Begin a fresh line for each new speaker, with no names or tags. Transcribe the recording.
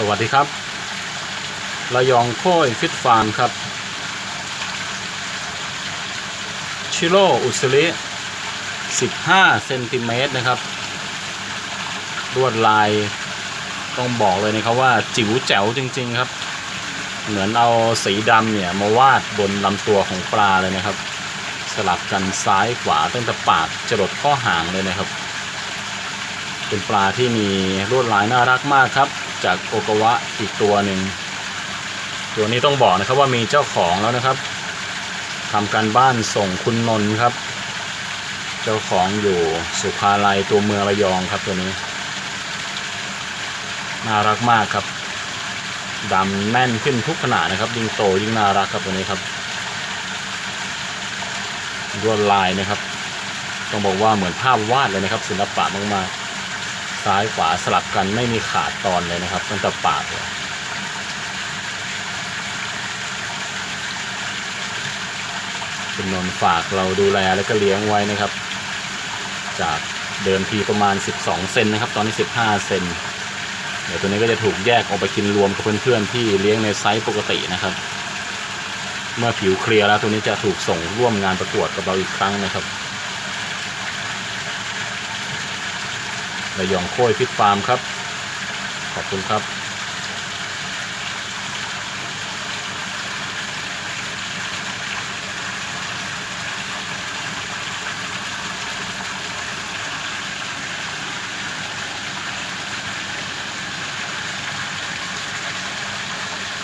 สวัสดีครับ ระยองโค้ยฟิตฟาร์มครับ ชิโร่อุสลิ15เซนติเมตรนะครับลวดลายต้องบอกเลยนะครับว่าจิ๋วแจ๋วจริง ๆครับ เหมือนเอาสีดำเนี่ย มาวาดบนลำตัวของปลาเลยนะครับ สลับกันซ้ายขวาตั้งแต่ปากจรดข้อหางเลยนะครับ เป็นปลาที่มีลวดลายน่ารักมากครับ จากโอกาวะอีกตัวหนึ่ง ตัวนี้ต้องบอกนะครับว่ามีเจ้าของแล้วนะครับทำการบ้านส่งคุณนนท์ครับ เจ้าของอยู่สุภาลัยตัวเมืองระยองครับตัวนี้ น่ารักมากครับดำแน่นขึ้นทุกขณะนะครับ ยิ่งโตยิ่งน่ารักครับตัวนี้ครับลวดลายนะครับ ต้องบอกว่าเหมือนภาพวาดเลยนะครับ ศิลปะมากๆ ซ้ายขวาสลับกันไม่มีขาดตอนเลยนะครับตั้งแต่ปากเลยคุณนนฝากเราดูแลแล้วก็เลี้ยงไว้นะครับ จากเดิมทีประมาณ 12 เซนนะครับ ตอนนี้ 15 เซนเดี๋ยวตัวนี้ก็จะถูกแยกออกไปกินรวมกับเพื่อนๆที่เลี้ยงในไซส์ปกตินะครับ เมื่อผิวเคลียร์แล้วตัวนี้จะถูกส่งร่วมงานประกวดกับเราอีกครั้งนะครับ ระยองโค้ยพิทฟาร์มครับ ขอบคุณครับ